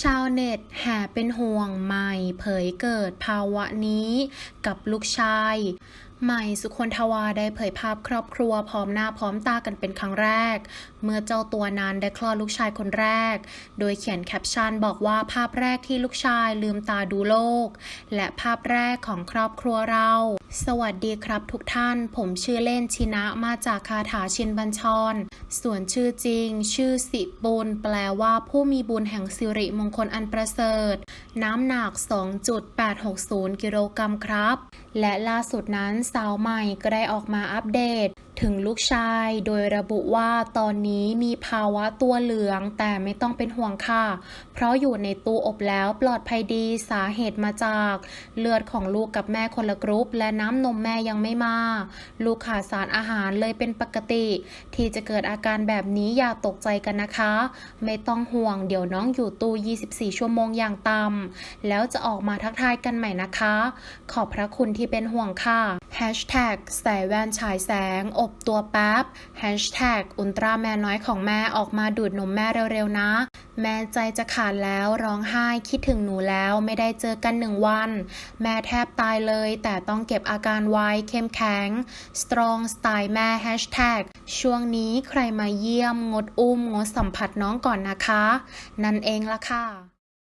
ชาวเน็ตแห่เป็นห่วงใหม่เผยเกิดภาวะนี้กับลูกชาย ใหม่สุคนทวาได้เผยภาพครอบครัวพร้อมหน้าพร้อมตากันเป็นครั้งแรก เมื่อเจ้าตัวนั้นได้คลอดลูกชายคนแรก โดยเขียนแคปชั่นบอกว่าภาพแรกที่ลูกชายลืมตาดูโลก และภาพแรกของครอบครัวเรา สวัสดีครับทุกท่าน ผมชื่อเล่นชินะมาจากคาถาชินบัญชร ส่วนชื่อจริง ชื่อสิบุญแปลว่าผู้มีบุญแห่งสิริมงคลอันประเสริฐ น้ำหนัก 2.860 กิโลกรัมครับ และล่าสุดนั้นสาวใหม่ก็ได้ออกมาอัปเดต ถึงลูกชายโดยระบุว่าตอนนี้มีภาวะตัวเหลืองแต่ไม่ต้องเป็นห่วงค่ะ เพราะอยู่ในตู้อบแล้วปลอดภัยดีสาเหตุมาจาก เลือดของลูกกับแม่คนละกรุ๊ป และน้ำนมแม่ยังไม่มา ลูกขาดสารอาหารเลยเป็นปกติ ที่จะเกิดอาการแบบนี้อย่าตกใจกันนะคะ ไม่ต้องห่วงเดี๋ยวน้องอยู่ตู้ 24 ชั่วโมงอย่างต่ำแล้วจะออกมาทักทายกันใหม่นะคะ ขอบพระคุณที่เป็นห่วงค่ะ Hashtag ใส่แว่นฉายแสง อบตัวแป๊บ Hashtag อุลตร้าแม่น้อยของแม่ออกมาดูดนมแม่เร็วๆนะ แม่ใจจะขาดแล้วร้องไห้คิดถึงหนูแล้วไม่ได้เจอกันหนึ่งวัน แม่แทบตายเลย แต่ต้องเก็บอาการไว้เข้มแข็ง strong สไตล์แม่ Hashtag ช่วงนี้ใครมาเยี่ยม งดอุ้ม งดสัมผัสน้องก่อนนะคะ นั่นเองละค่ะ